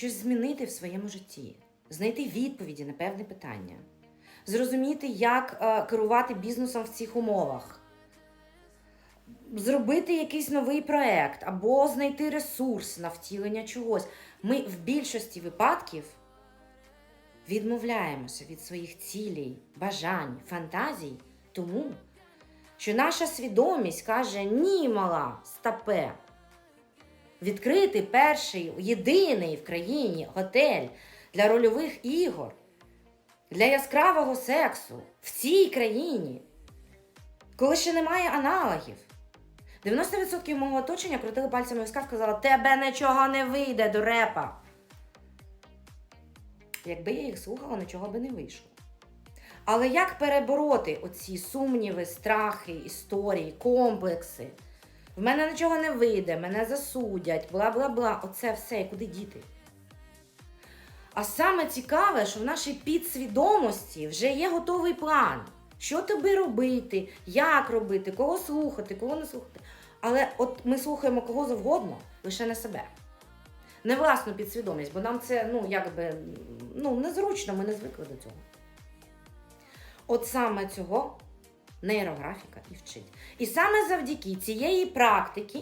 щось змінити в своєму житті, знайти відповіді на певне питання, зрозуміти, як е, керувати бізнесом в цих умовах, зробити якийсь новий проект або знайти ресурс на втілення чогось. Ми в більшості випадків відмовляємося від своїх цілей, бажань, фантазій, тому що наша свідомість каже: ні, мала, стапе. Відкрити перший, єдиний в країні готель для рольових ігор, для яскравого сексу в цій країні, коли ще немає аналогів. 90% мого оточення крутили пальцями в виска, сказала, тебе нічого не вийде до репа. Якби я їх слухала, нічого би не вийшло. Але як перебороти оці сумніви, страхи, історії, комплекси? В мене нічого не вийде, мене засудять, бла бла бла. Оце все, і куди діти? А саме цікаве, що в нашій підсвідомості вже є готовий план. Що тобі робити, як робити, кого слухати, кого не слухати. Але от ми слухаємо кого завгодно, лише не себе. Не власну підсвідомість, бо нам це ну, якби, ну, незручно, ми не звикли до цього. От саме цього нейрографіка і вчить. І саме завдяки цієї практики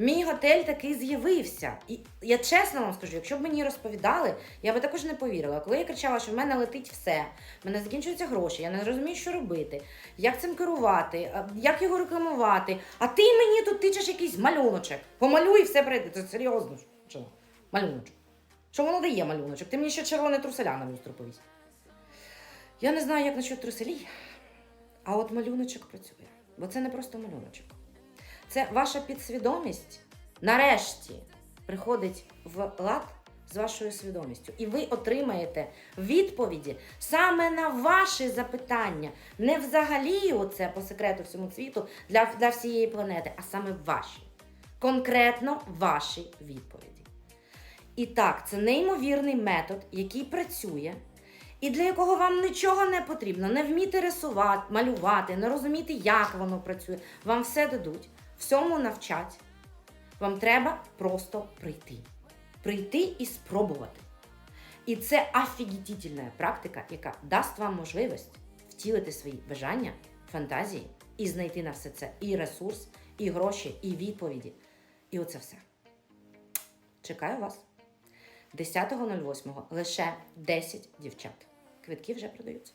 мій готель такий з'явився. І я чесно вам скажу, якщо б мені розповідали, я би також не повірила. Коли я кричала, що в мене летить все, в мене закінчуються гроші, я не розумію, що робити, як цим керувати, як його рекламувати. А ти мені тут тичеш якийсь малюночок. Помалюй і все прийде. Це серйозно. Що? Малюночок. Що воно дає малюночок? Ти мені ще червоне труселя на люстру повісь. Я не знаю, як насчет труселій, а от малюночок працює. Бо це не просто малюночок. Це ваша підсвідомість нарешті приходить в лад з вашою свідомістю. І ви отримаєте відповіді саме на ваші запитання. Не взагалі оце по секрету всьому світу для, для всієї планети, а саме ваші. Конкретно ваші відповіді. І так, це неймовірний метод, який працює, і для якого вам нічого не потрібно. Не вміти рисувати, малювати, не розуміти, як воно працює. Вам все дадуть, всьому навчать. Вам треба просто прийти. Прийти і спробувати. І це офігітельна практика, яка дасть вам можливість втілити свої бажання, фантазії і знайти на все це і ресурс, і гроші, і відповіді. І оце все. Чекаю вас. 10.08 лише 10 дівчат. Квитки вже продаються.